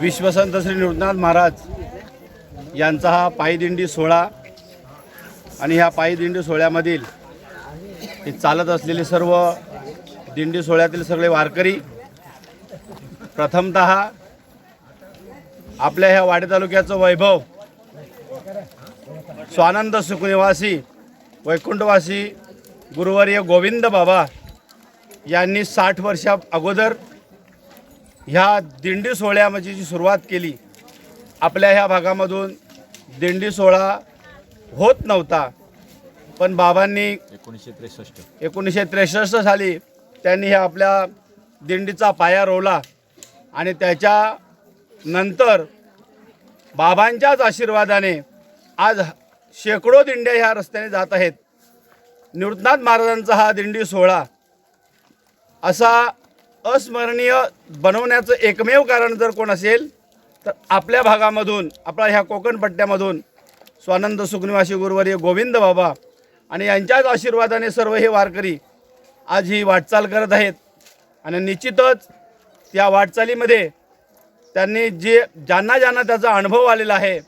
विश्वसंत श्री निवृत्तनाथ महाराज यांचा हा पायदिंडी सोहळा आणि ह्या पायदिंडी सोहळ्यामधील हे चालत असलेले सर्व दिंडी सोहळ्यातील सगळे वारकरी प्रथमत आपल्या ह्या वाडे तालुक्याचं वैभव स्वानंद सुखनिवासी वैकुंठवासी गुरुवर्य गोविंद बाबा यांनी साठ वर्षा अगोदर ह्या दिंडी सोहळ्याची जी सुरुवात केली आपल्या ह्या भागामधून दिंडी सोहळा होत नव्हता. पण बाबांनी एकोणीसशे त्रेसष्ट. एकोणीसशे त्रेसष्ट साली त्यांनी ह्या आपल्या दिंडीचा पाया रोवला आणि त्याच्या नंतर बाबांच्याच आशीर्वादाने आज शेकडो दिंड्या ह्या रस्त्याने जात आहेत. निवृत्तनाथ महाराजांचा हा दिंडी सोहळा असा अस्मरणीय बनवण्याचं एकमेव कारण जर कोण असेल तर आपल्या भागामधून आपल्या ह्या कोकणपट्ट्यामधून स्वानंद सुखनिवासी गुरुवर्य गोविंद बाबा आणि यांच्याच आशीर्वादाने सर्व हे वारकरी आज ही वाटचाल करत आहेत. आणि निश्चितच त्या वाटचालीमध्ये त्यांनी जे ज्यांना ज्यांना त्याचा अनुभव आलेला आहे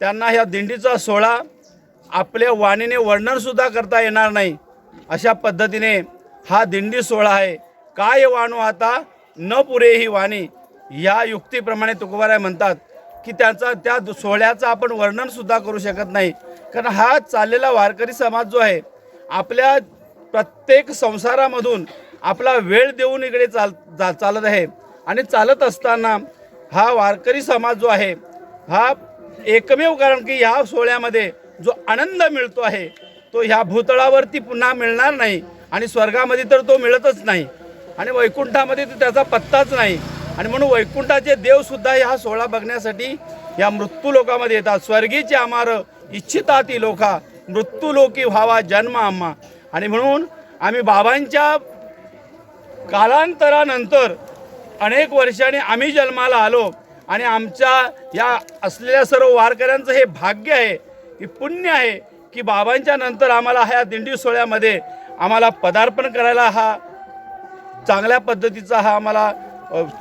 त्यांना ह्या दिंडीचा सोहळा आपल्या वाणीने वर्णनसुद्धा करता येणार नाही अशा पद्धतीने हा दिंडी सोहळा आहे. काय वाणू आता? न पुरे ही वाणी. या युक्तीप्रमाणे तुकोबाराय म्हणतात की त्याचा त्या दु- सोहळ्याचं आपण वर्णनसुद्धा करू शकत नाही. कारण हा चाललेला वारकरी समाज जो आहे आपल्या प्रत्येक संसारामधून आपला वेळ देऊन इकडे चाल जा चालत आहे. आणि चालत असताना हा वारकरी समाज जो आहे हा एकमेव कारण की ह्या सोहळ्यामध्ये जो आनंद मिळतो आहे तो ह्या भूतळावरती पुन्हा मिळणार नाही आणि स्वर्गामध्ये तर तो मिळतच नाही. आणि वैकुंठामध्ये तर त्याचा पत्ताच नाही. आणि म्हणून वैकुंठाचे देवसुद्धा ह्या सोहळा बघण्यासाठी या मृत्यू लोकामध्ये येतात. स्वर्गीचे आमार इच्छिता ती लोका. मृत्यू लोकी व्हावा जन्म आम्हा. आणि म्हणून आम्ही बाबांच्या कालांतरानंतर अनेक वर्षांनी आम्ही जन्माला आलो. आणि आमच्या या असलेल्या सर्व वारकऱ्यांचं हे भाग्य आहे की पुण्य आहे की बाबांच्या नंतर आम्हाला ह्या दिंडी सोहळ्यामध्ये आम्हाला पदार्पण करायला हा चांगल्या पद्धतीचा हा आम्हाला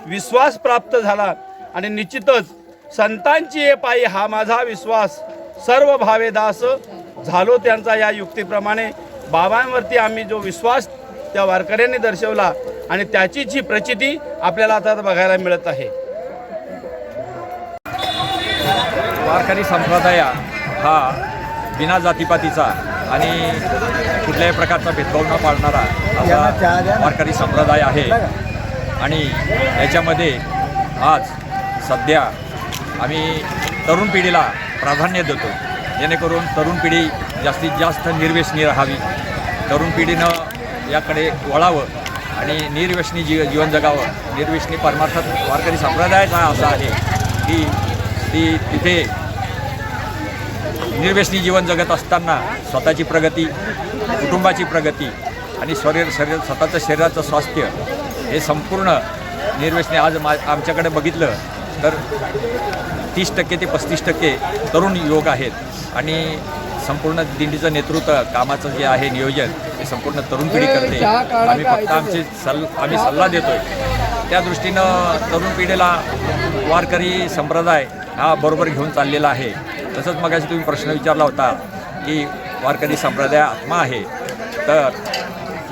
विश्वास प्राप्त झाला. आणि निश्चितच संतांची ये पायी हा माझा विश्वास सर्व भावेदास झालो त्यांचा या युक्तीप्रमाणे. बाबांवरती आम्ही जो विश्वास त्या वारकऱ्यांनी दर्शवला आणि त्याचीच ही प्रचिती आपल्याला आता बघायला मिळत आहे. वारकरी संप्रदाय हा बिना जातीपातीचा आणि कुठल्याही प्रकारचा भेदभाव न पाळणारा असा वारकरी संप्रदाय आहे. आणि याच्यामध्ये आज सध्या आम्ही तरुण पिढीला प्राधान्य देतो. जेणेकरून तरुण पिढी जास्तीत जास्त निर्व्यसनी राहावी. तरुण पिढीनं याकडे वळावं आणि निर्व्यसनी जीव जीवन जगावं. निर्व्यसनी परमार्थात वारकरी संप्रदायाचा असा आहे की ती तिथे निर्व्यसनी जीवन जगत असताना स्वतःची प्रगती कुटुंबाची प्रगती आणि शरीर शरीर स्वतःचं शरीराचं स्वास्थ्य हे संपूर्ण निर्व्यसनी आज मा आमच्याकडे बघितलं तर तीस टक्के ते पस्तीस टक्के तरुण युवक आहेत. आणि संपूर्ण दिंडीचं नेतृत्व कामाचं जे आहे नियोजन हे संपूर्ण तरुण पिढी करते. आम्ही फक्त आमचे सल आम्ही सल्ला देतोय. त्या दृष्टीनं तरुण पिढीला वारकरी संप्रदाय हा बरोबर घेऊन चाललेला आहे. तसंच मगाशी तुम्ही प्रश्न विचारला होता की वारकरी संप्रदाय आत्मा आहे. तर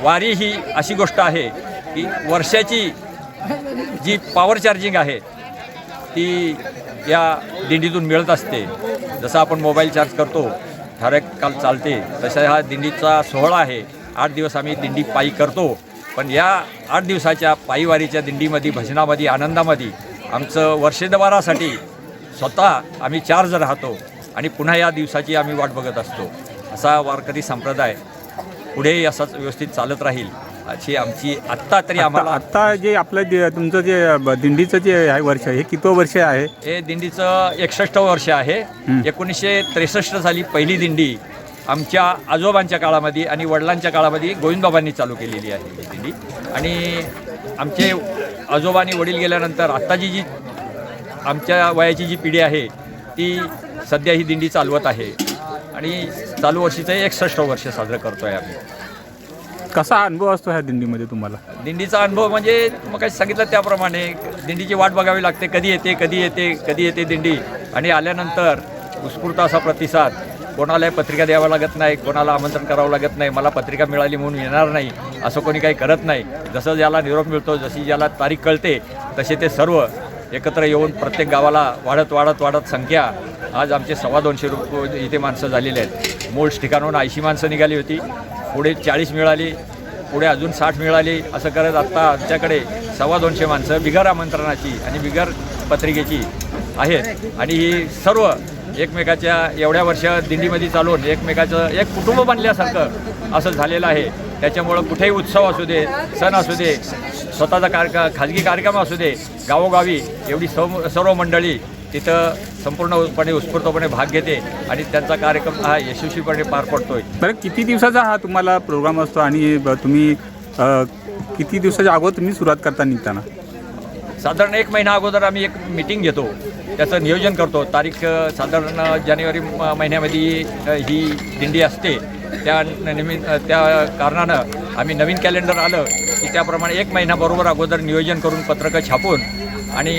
वारी ही अशी गोष्ट आहे की वर्षाची जी पॉवर चार्जिंग आहे ती या दिंडीतून मिळत असते. जसं आपण मोबाईल चार्ज करतो ठराविक काल चालते तसा हा दिंडीचा सोहळा आहे. आठ दिवस आम्ही दिंडी पायी करतो. पण या आठ दिवसाच्या पायीवारीच्या दिंडीमध्ये भजनामध्ये आनंदामध्ये आमचं वर्षेदवारासाठी स्वतः आम्ही चार्ज राहतो आणि पुन्हा या दिवसाची आम्ही वाट बघत असतो. असा वारकरी संप्रदाय पुढेही असाच व्यवस्थित चालत राहील अशी आमची आत्ता तरी आम्हाला आता जे आपलं जे तुमचं जे ब- दिंडीचं जे आहे वर्ष हे कितवं वर्ष आहे? हे दिंडीचं एकसष्ट वर्ष आहे. एकोणीसशे त्रेसष्ट साली पहिली दिंडी आमच्या आजोबांच्या काळामध्ये आणि वडिलांच्या काळामध्ये गोविंदबाबांनी चालू केलेली आहे ही दिंडी. आणि आमचे आजोबा आणि वडील गेल्यानंतर आत्ताची जी आमच्या वयाची जी पिढी आहे ती सध्या ही दिंडी चालवत आहे. आणि चालू वर्षीचं एकसष्ट वर्ष साजरं करतो आहे आम्ही. कसा अनुभव असतो ह्या दिंडीमध्ये तुम्हाला? दिंडीचा अनुभव म्हणजे मग काही सांगितलं त्याप्रमाणे दिंडीची वाट बघावी लागते कधी येते कधी येते कधी येते दिंडी. आणि आल्यानंतर उत्स्फूर्त असा प्रतिसाद कोणालाही पत्रिका द्यावं लागत नाही कोणाला आमंत्रण करावं लागत नाही मला पत्रिका मिळाली म्हणून येणार नाही असं कोणी काही करत नाही. जसं ज्याला निरोप मिळतो जशी ज्याला तारीख कळते तसे ते सर्व एकत्र येऊन प्रत्येक गावाला वाढत वाढत वाढत संख्या आज आमचे सव्वा दोनशे रुपये इथे माणसं झालेली आहेत. मूळ ठिकाणून ऐंशी माणसं निघाली होती. पुढे चाळीस मिळाली पुढे अजून साठ मिळाली. असं करत आत्ता आमच्याकडे सव्वा दोनशे माणसं बिगर आमंत्रणाची आणि बिगर पत्रिकेची आहेत. आणि ही सर्व एकमेकाच्या एवढ्या वर्ष दिंडीमध्ये चालून एकमेकाचं एक कुटुंब बनल्यासारखं असं झालेलं आहे. त्याच्यामुळं कुठेही उत्सव असू दे सण असू दे स्वतःचा कार खाजगी कार्यक्रम असू दे गावोगावी एवढी सर्व सर्व मंडळी तिथं संपूर्णपणे उत्स्फूर्तपणे भाग घेते आणि त्यांचा कार्यक्रम हा यशस्वीपणे पार पडतोय. बरं किती दिवसाचा हा तुम्हाला प्रोग्राम असतो आणि तुम्ही किती दिवसाच्या अगोदर तुम्ही सुरुवात करता निघताना? साधारण एक महिना अगोदर आम्ही एक मिटिंग घेतो. त्याचं नियोजन करतो. तारीख साधारण जानेवारी महिन्यामध्ये ही दिंडी असते. त्या निमित्त त्या कारणानं आम्ही नवीन कॅलेंडर आलं की त्याप्रमाणे एक महिन्याबरोबर अगोदर नियोजन करून पत्रकं छापून आणि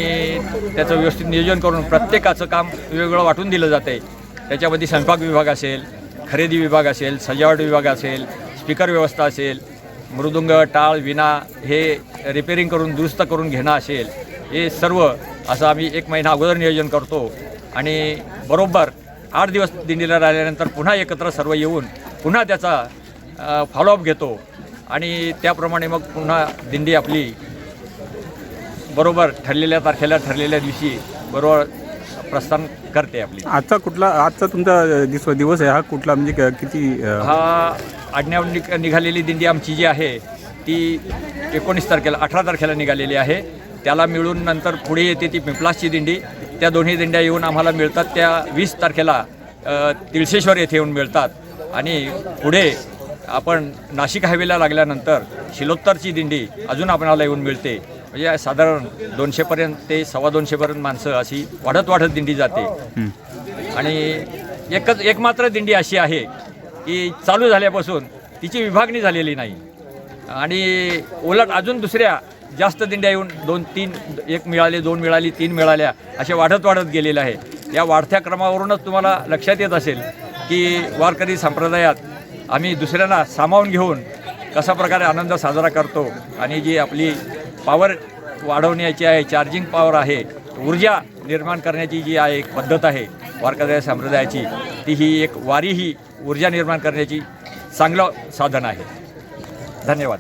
त्याचं व्यवस्थित नियोजन करून प्रत्येकाचं काम वेगवेगळं वाटून दिलं जातं आहे त्याच्यामध्ये स्वयंपाक विभाग असेल खरेदी विभाग असेल सजावट विभाग असेल स्पीकर व्यवस्था असेल मृदुंग टाळ विणा हे रिपेरिंग करून दुरुस्त करून घेणं असेल हे सर्व असं आम्ही एक महिना अगोदर नियोजन करतो. आणि बरोबर आठ दिवस दिंडीला राहिल्यानंतर पुन्हा एकत्र सर्व येऊन पुन्हा त्याचा फॉलोअप घेतो. आणि त्याप्रमाणे मग पुन्हा दिंडी आपली बरोबर ठरलेल्या तारखेला ठरलेल्या दिवशी बरोबर प्रस्थान करते आपली. आजचा कुठला आजचा तुमचा दिस दिवस आहे हा कुठला? म्हणजे क- किती हा आडण्यावर निघ निघालेली दिंडी आमची जी आहे ती एकोणीस तारखेला अठरा तारखेला निघालेली आहे. त्याला मिळून नंतर पुढे येते ती पिंपलासची दिंडी. त्या दोन्ही दिंड्या येऊन आम्हाला मिळतात. त्या वीस तारखेला तिळशेश्वर येथे येऊन मिळतात. आणि पुढे आपण नाशिक हायवेला लागल्यानंतर शिलोत्तरची दिंडी अजून आपणाला येऊन मिळते. म्हणजे साधारण दोनशेपर्यंत ते सव्वा दोनशेपर्यंत माणसं अशी वाढत वाढत दिंडी जाते. आणि एकच एकमात्र दिंडी अशी आहे की चालू झाल्यापासून तिची विभागणी झालेली नाही. आणि उलट अजून दुसऱ्या जास्त दिंड्या येऊन दोन तीन एक मिळाली दोन मिळाली तीन मिळाल्या असे वाढत वाढत गेलेलं आहे या वाढत्या क्रमावरूनच तुम्हाला लक्षात येत असेल की वारकरी संप्रदायात आम्ही दुसऱ्यांना सामावून घेऊन कसा प्रकारे आनंद साजरा करतो आणि जी आपली पॉवर वाढवण्याची आहे चार्जिंग पॉवर आहे ऊर्जा निर्माण करण्याची जी आहे एक पद्धत आहे वारकरी संप्रदायाची ती ही एक वारी ही ऊर्जा निर्माण करण्याची चांगलं साधन आहे. धन्यवाद.